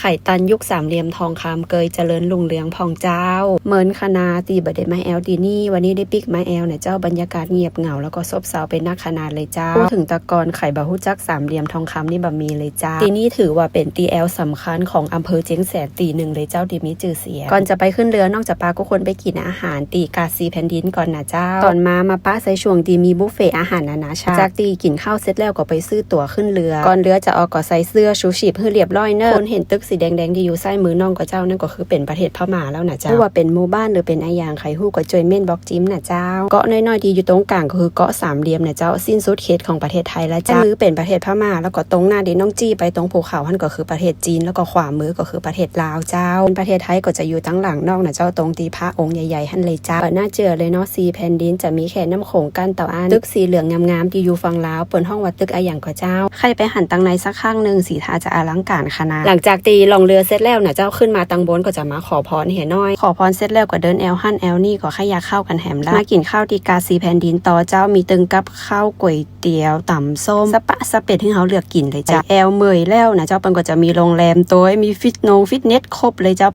ไข่ตันยุคสามเหลี่ยมทองคำเกยเจริญลุงเรืองพองเจ้า เหมือนคณาตีบดเดมาแอลดีนี่ วันนี้ได้ปิกมาแอลเนี่ยเจ้าบรรยากาศเงียบเหงาแล้วก็ซบเซาเป็นนักขนาดเลยเจ้าพูดถึงตะกอนไข่บะฮุจักสามเหลี่ยมทองคำนี่บะมีเลยเจ้าตีนี่ถือว่าเป็นตีแอลสำคัญของอำเภอเจียงแสนตีหนึ่งเลยเจ้าดีมีจื่อเสียงก่อนจะไปขึ้นเรือนอกจากปลาก็ควรไปกินอาหารตีกาซีแผ่นดินก่อนนะเจ้าตอนมามาป้าใส่ช่วงตีมีบุฟเฟ่อาหารนานาชาติจากตีกินข้าวเสร็จแล้วก็ไปซื้อตั๋วขึ้นเรือก่อนเรือจะออกก็ใส่เสื้อชูชีพเพื่อเรียบร้อยเนอะคนเห็นตึกสีแดงๆที่อยู่ใต้มือน้องกับเจ้านั่นก็คือเป็นประเทศพม่าแล้วนะเจ้าไม่ว่าเป็นหมู่บ้านหรือเป็นไออย่างไข่ฮู้ก็จอยเม่นบอกจิ้มนะเจ้า เกาะน้อยๆที่อยู่ตรงกลางก็คือเกาะสามเหลี่ยมเนะเจ้าสิ้นสุดเขตของประเทศไทยแล้วเจ้ามือเป็นประเทศพม่าแล้วก็ตรงหน้าดินน้องจี้ไปตรงภูเขาหันก็คือประเทศจีนแล้วก็ขวามือก็คือประเทศลาวเจ้าประเทศไทยก็จะอยู่ตั้งหลังนอกนะเจ้าตรงตีพระองค์ใหญ่ๆหันเลยเจ้าหน้าเจอเลยเนาะซีแผ่นดินจะมีแค่น้ำโขงกั้นเต่าอันตึกสีเหลืองงามๆที่อยู่ฝั่งลาวเปิดห้องวัดตึกไออย่างก็เจ้า ใครไปหันตังในสักข้างหนึ่งสีทาจะอลังการขนาดหลังจากตีลองเรือเสร็จแล้วนะเจ้าขึ้นมาตังบนก็จะมาขอพรเห็นน้อย ขอพรเสร็จแล้วก็เดินแอลหั่นแอลนี่ก็ขยาเข้ากันแหมละมากินข้าวตีกาซีแผ่นดินต่อเจ้ามีตึงกับข้าวก๋วยเตี๋ยวต่ำส้มสปะสเป็ดที่เขาเลือกกินเลยเจ้าแอลเมยแล้วนะเจ้าเปิ้นก็จะมีโรงแรมตัวมีฟิตโนฟิตเนสครบเลยเจ้า